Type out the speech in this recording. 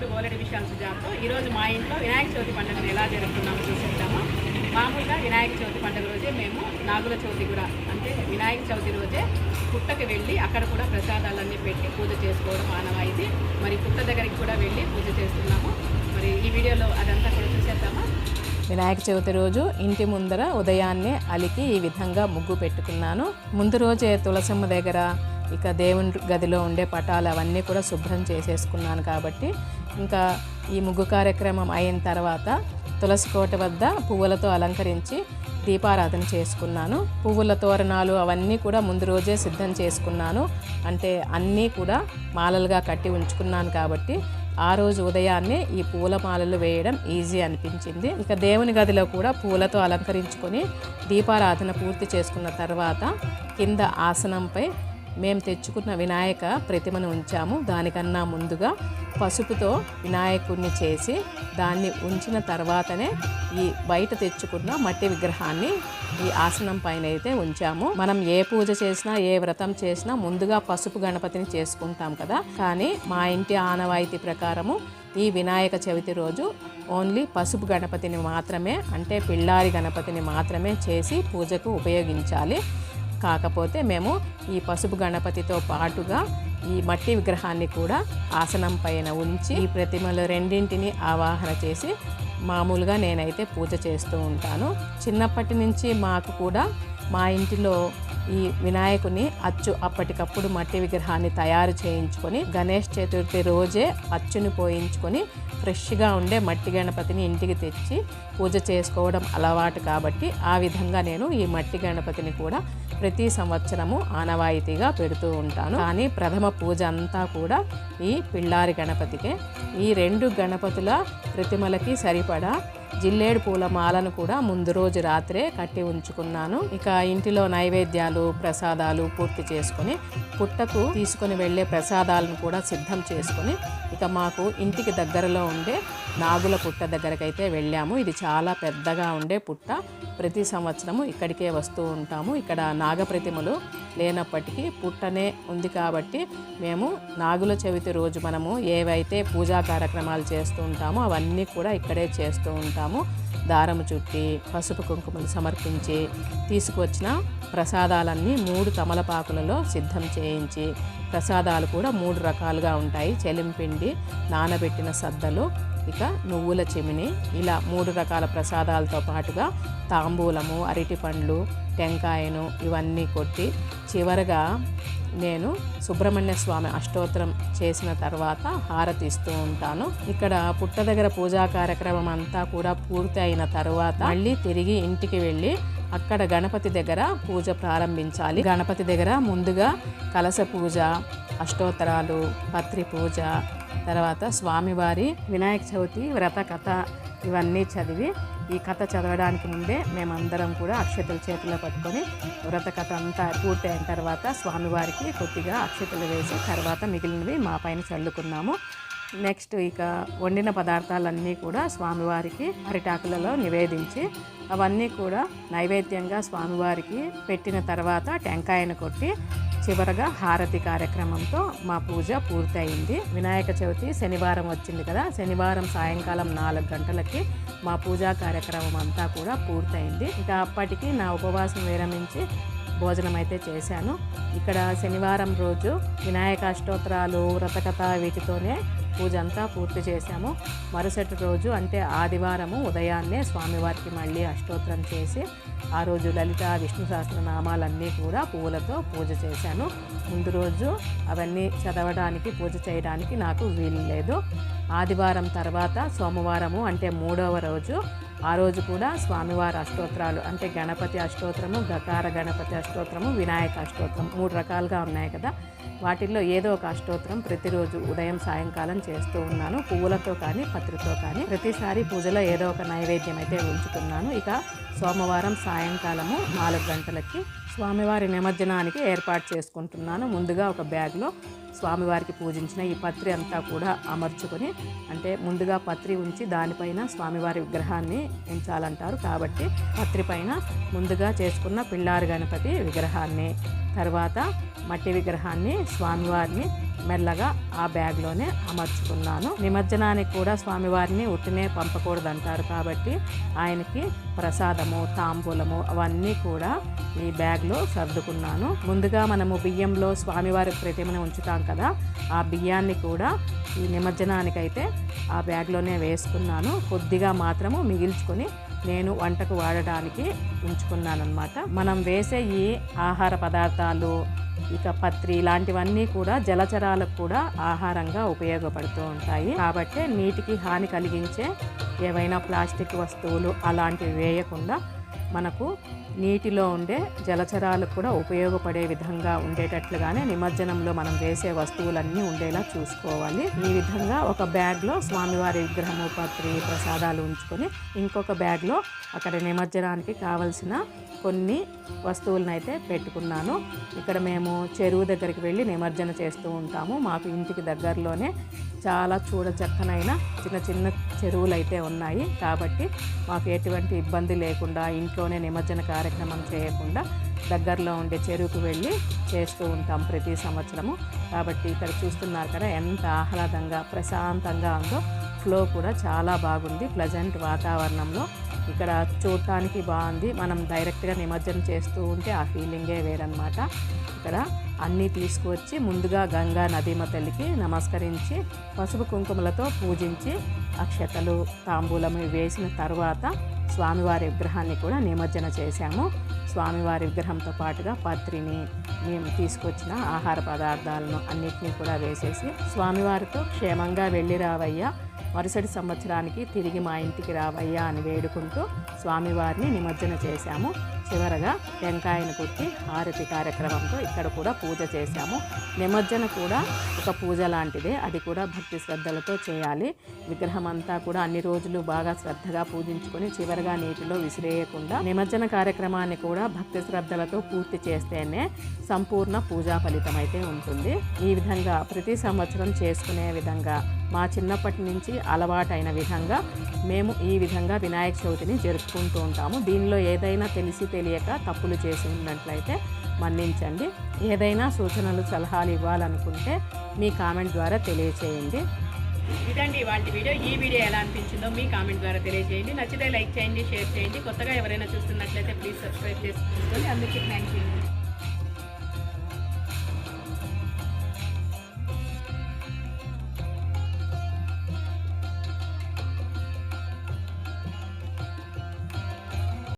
To గోలెడి విషయాల సుజాతో. ఈరోజు మా ఇంట్లో వినాయక చవితి పండుగను ఎలా జరుపుకున్నామో చూసేద్దాము మామూలుగా వినాయక చవితి పండుగ రోజే మేము నాగుల చవితి కూడా అంటే వినాయక చవితి రోజే పుట్టకి వెళ్ళి అక్కడ కూడా ప్రసాదాలన్నీ పెట్టి పూజ చేసుకోవడం ఆనవాయితీ మరి పుట్ట దగ్గరికి కూడా వెళ్ళి పూజ చేస్తున్నాము. మరి ఈ వీడియోలో అదంతా కూడా చూసేద్దామా? వినాయక చవితి రోజు ఇంటి ముందర ఉదయాన్నే అలికి ఈ విధంగా ముగ్గు పెట్టుకున్నాను. ముందు రోజే తులసమ్మ దగ్గర ఇక దేవుని గదిలో ఉండే పటాలు అవన్నీ కూడా శుభ్రం చేసేసుకున్నాను కాబట్టి ఇంకా ఈ ముగ్గు కార్యక్రమం అయిన తర్వాత తులసి కోట వద్ద పువ్వులతో అలంకరించి దీపారాధన చేసుకున్నాను. పువ్వుల తోరణాలు అవన్నీ కూడా ముందు రోజే సిద్ధం చేసుకున్నాను. అంటే అన్నీ కూడా మాలలుగా కట్టి ఉంచుకున్నాను కాబట్టి ఆ రోజు ఉదయాన్నే ఈ పూల మాలలు వేయడం ఈజీ అనిపించింది. ఇక దేవుని గదిలో కూడా పూలతో అలంకరించుకొని దీపారాధన పూర్తి చేసుకున్న తర్వాత కింద ఆసనంపై మేము తెచ్చుకున్న వినాయక ప్రతిమను ఉంచాము. దానికన్నా ముందుగా పసుపుతో వినాయకుడిని చేసి దాన్ని ఉంచిన తర్వాతనే ఈ బయట తెచ్చుకున్న మట్టి విగ్రహాన్ని ఈ ఆసనం పైన అయితే ఉంచాము. మనం ఏ పూజ చేసినా ఏ వ్రతం చేసినా ముందుగా పసుపు గణపతిని చేసుకుంటాం కదా. కానీ మా ఇంటి ఆనవాయితీ ప్రకారము ఈ వినాయక చవితి రోజు ఓన్లీ పసుపు గణపతిని మాత్రమే అంటే పిల్లారి గణపతిని మాత్రమే చేసి పూజకు ఉపయోగించాలి. కాకపోతే మేము ఈ పసుపు గణపతితో పాటుగా ఈ మట్టి విగ్రహాన్ని కూడా ఆసనం పైన ఉంచి ఈ ప్రతిమలు రెండింటిని ఆవాహన చేసి మామూలుగా నేనైతే పూజ చేస్తూ ఉంటాను. చిన్నప్పటి నుంచి మాకు కూడా మా ఇంటిలో ఈ వినాయకుని అచ్చు అప్పటికప్పుడు మట్టి విగ్రహాన్ని తయారు చేయించుకొని గణేష్ చతుర్థి రోజే అచ్చుని పోయించుకొని ఫ్రెష్గా ఉండే మట్టి గణపతిని ఇంటికి తెచ్చి పూజ చేసుకోవడం అలవాటు కాబట్టి ఆ విధంగా నేను ఈ మట్టి గణపతిని కూడా ప్రతి సంవత్సరము ఆనవాయితీగా పెడుతూ ఉంటాను. కానీ ప్రథమ పూజ అంతా కూడా ఈ పిల్లారి గణపతికే. ఈ రెండు గణపతుల ప్రతిమలకి సరిపడా జిల్లేడు పూల మాలను కూడా ముందు రోజు రాత్రే కట్టి ఉంచుకున్నాను. ఇక ఇంటిలో నైవేద్యాలు ప్రసాదాలు పూర్తి చేసుకొని పుట్టకు తీసుకొని వెళ్ళే ప్రసాదాలను కూడా సిద్ధం చేసుకొని ఇక మాకు ఇంటికి దగ్గరలో ఉండే నాగుల పుట్ట దగ్గరకైతే వెళ్ళాము. ఇది చాలా పెద్దగా ఉండే పుట్ట. ప్రతి సంవత్సరము ఇక్కడికే వస్తూ ఉంటాము. ఇక్కడ నాగప్రతిమలు లేనప్పటికీ పుట్టనే ఉంది కాబట్టి మేము నాగుల చవితి రోజు మనము ఏవైతే పూజా కార్యక్రమాలు చేస్తూ ఉంటామో అవన్నీ కూడా ఇక్కడే చేస్తూ ఉంటాము. దారము చుట్టి పసుపు కుంకుమలు సమర్పించి తీసుకొచ్చిన ప్రసాదాలన్నీ మూడు తమలపాకులలో సిద్ధం చేయించి ప్రసాదాలు కూడా మూడు రకాలుగా ఉంటాయి. చెలింపిండి నానబెట్టిన సద్దలు ఇక నువ్వుల చెమిని. ఇలా మూడు రకాల ప్రసాదాలతో పాటుగా తాంబూలము అరటి పండ్లు టెంకాయను ఇవన్నీ కొట్టి చివరగా నేను సుబ్రహ్మణ్య స్వామి అష్టోత్తరం చేసిన తర్వాత హారతి ఇస్తూ ఉంటాను. ఇక్కడ పుట్ట దగ్గర పూజా కార్యక్రమం అంతా కూడా పూర్తి అయిన తర్వాత మళ్ళీ తిరిగి ఇంటికి వెళ్ళి అక్కడ గణపతి దగ్గర పూజ ప్రారంభించాలి. గణపతి దగ్గర ముందుగా కలస పూజ అష్టోత్తరాలు పత్రి పూజ తర్వాత స్వామివారి వినాయక చవితి వ్రత కథ ఇవన్నీ చదివి ఈ కథ చదవడానికి ముందే మేమందరం కూడా అక్షతలు చేతిలో పట్టుకొని వ్రత కథ అంతా పూర్తయిన తర్వాత స్వామివారికి కొద్దిగా అక్షతలు వేసి తర్వాత మిగిలినవి మా పైన చల్లుకున్నాము. నెక్స్ట్ ఇక వండిన పదార్థాలన్నీ కూడా స్వామివారికి అరిటాకులలో నివేదించి అవన్నీ కూడా నైవేద్యంగా స్వామివారికి పెట్టిన తర్వాత టెంకాయను కొట్టి చివరగా హారతి కార్యక్రమంతో మా పూజ పూర్తయింది. వినాయక చవితి శనివారం వచ్చింది కదా శనివారం సాయంకాలం నాలుగు గంటలకి మా పూజా కార్యక్రమం అంతా కూడా పూర్తయింది. ఇంకా అప్పటికి నా ఉపవాసం విరమించి భోజనం అయితే చేశాను. ఇక్కడ శనివారం రోజు వినాయక అష్టోత్తరాలు వ్రతకథ వీటితోనే పూజ అంతా పూర్తి చేశాము. మరుసటి రోజు అంటే ఆదివారము ఉదయాన్నే స్వామివారికి మళ్ళీ అష్టోత్తరం చేసి ఆ రోజు లలిత విష్ణు సహస్రనామాలన్నీ కూడా పువ్వులతో పూజ చేశాను. ముందు రోజు అవన్నీ చదవడానికి పూజ చేయడానికి నాకు వీలు లేదు. ఆదివారం తర్వాత సోమవారము అంటే మూడవ రోజు ఆ రోజు కూడా స్వామివారి అష్టోత్తరాలు అంటే గణపతి అష్టోత్తరము గకార గణపతి అష్టోత్తరము వినాయక అష్టోత్తరం మూడు రకాలుగా ఉన్నాయి కదా. వాటిల్లో ఏదో ఒక అష్టోత్తరం ప్రతిరోజు ఉదయం సాయంకాలం చేస్తూ ఉన్నాను. పువ్వులతో కానీ పత్రితో కానీ ప్రతిసారి పూజలో ఏదో ఒక నైవేద్యం అయితే ఉంచుతున్నాను. ఇక సోమవారం సాయంకాలము నాలుగు గంటలకి స్వామివారి నిమజ్జనానికి ఏర్పాటు చేసుకుంటున్నాను. ముందుగా ఒక బ్యాగ్లో స్వామివారికి పూజించిన ఈ పత్రి అంతా కూడా అమర్చుకొని అంటే ముందుగా పత్రి ఉంచి దానిపైన స్వామివారి విగ్రహాన్ని ఉంచాలంటారు కాబట్టి పత్రి పైన ముందుగా చేసుకున్న పిల్లారి గణపతి విగ్రహాన్ని తర్వాత మట్టి విగ్రహాన్ని స్వామివారిని మెల్లగా ఆ బ్యాగ్లోనే అమర్చుకున్నాను. నిమజ్జనానికి కూడా స్వామివారిని ఉట్టినే పంపకూడదంటారు కాబట్టి ఆయనకి ప్రసాదము తాంబూలము అవన్నీ కూడా ఈ బ్యాగ్లో సర్దుకున్నాను. ముందుగా మనము బియ్యంలో స్వామివారి ప్రతిమను ఉంచుతాం కదా ఆ బియ్యాన్ని కూడా ఈ నిమజ్జనానికైతే ఆ బ్యాగ్లోనే వేసుకున్నాను. కొద్దిగా మాత్రము మిగిల్చుకొని నేను వంటకు వాడడానికి ఉంచుకున్నానమాట మనం వేసే ఈ ఆహార పదార్థాలు ఇక పత్రి ఇలాంటివన్నీ కూడా జలచరాలకు కూడా ఆహారంగా ఉపయోగపడుతూ ఉంటాయి. కాబట్టి నీటికి హాని కలిగించే ఏవైనా ప్లాస్టిక్ వస్తువులు అలాంటివి వేయకుండా మనకు నీటిలో ఉండే జలచరాలకు కూడా ఉపయోగపడే విధంగా ఉండేటట్లుగానే నిమజ్జనంలో మనం వేసే వస్తువులన్నీ ఉండేలా చూసుకోవాలి. ఈ విధంగా ఒక బ్యాగ్లో స్వామివారి విగ్రహము పత్రి ప్రసాదాలు ఉంచుకొని ఇంకొక బ్యాగ్లో అక్కడ నిమజ్జనానికి కావలసిన కొన్ని వస్తువులను అయితే పెట్టుకున్నాను. ఇక్కడ మేము చెరువు దగ్గరికి వెళ్ళి నిమజ్జన చేస్తూ ఉంటాము. మాకు ఇంటికి దగ్గరలోనే చాలా చూడచక్కనైన చిన్న చిన్న చెరువులు అయితే ఉన్నాయి. కాబట్టి మాకు ఎటువంటి ఇబ్బంది లేకుండా ఇంట్లోనే నిమజ్జన కార్యక్రమం చేయకుండా దగ్గరలో ఉండే చెరువుకు వెళ్ళి చేస్తూ ఉంటాం ప్రతి సంవత్సరము. కాబట్టి ఇక్కడ చూస్తున్నారు కదా ఎంత ఆహ్లాదంగా ప్రశాంతంగా ఉందో. ఫ్లో కూడా చాలా బాగుంది. ప్లజెంట్ వాతావరణంలో ఇక్కడ చూడటానికి బాగుంది. మనం డైరెక్ట్గా నిమజ్జనం చేస్తూ ఉంటే ఆ ఫీలింగే వేరనమాట ఇక్కడ అన్నీ తీసుకువచ్చి ముందుగా గంగా నదీమ తల్లికి నమస్కరించి పసుపు కుంకుమలతో పూజించి అక్షతలు తాంబూలం వేసిన తర్వాత స్వామివారి విగ్రహాన్ని కూడా నిమజ్జన చేశాము. స్వామివారి విగ్రహంతో పాటుగా పత్రిని మేము తీసుకొచ్చిన ఆహార పదార్థాలను అన్నిటినీ కూడా వేసేసి స్వామివారితో క్షేమంగా వెళ్ళి రావయ్యా మరుసటి సంవత్సరానికి తిరిగి మా ఇంటికి రావయ్యా అని వేడుకుంటూ స్వామివారిని నిమజ్జన చేశాము. చివరగా టెంకాయను కొట్టి హారతి కార్యక్రమంతో ఇక్కడ కూడా పూజ చేశాము. నిమజ్జన కూడా ఒక పూజ లాంటిదే. అది కూడా భక్తి శ్రద్ధలతో చేయాలి. విగ్రహం అంతా కూడా అన్ని రోజులు బాగా శ్రద్ధగా పూజించుకొని చివరగా నీటిలో విసిరేయకుండా నిమజ్జన కార్యక్రమాన్ని కూడా భక్తి శ్రద్ధలతో పూర్తి చేస్తేనే సంపూర్ణ పూజా ఫలితం అయితే ఉంటుంది. ఈ విధంగా ప్రతి సంవత్సరం చేసుకునే విధంగా మా చిన్నప్పటి నుంచి అలవాటైన విధంగా మేము ఈ విధంగా వినాయక చవితిని జరుపుకుంటూ ఉంటాము. దీనిలో ఏదైనా తెలిసి తెలియక తప్పులు చేసి ఉన్నట్లయితే మన్నించండి. ఏదైనా సూచనలు సలహాలు ఇవ్వాలనుకుంటే మీ కామెంట్ ద్వారా తెలియచేయండి. ఇదండి వాటి వీడియో. ఈ వీడియో ఎలా అనిపించిందో మీ కామెంట్ ద్వారా తెలియజేయండి నచ్చితే లైక్ చేయండి షేర్ చేయండి. కొత్తగా ఎవరైనా చూస్తున్నట్లయితే ప్లీజ్ సబ్స్క్రైబ్ చేసుకోండి. అందరికీ థ్యాంక్ యూ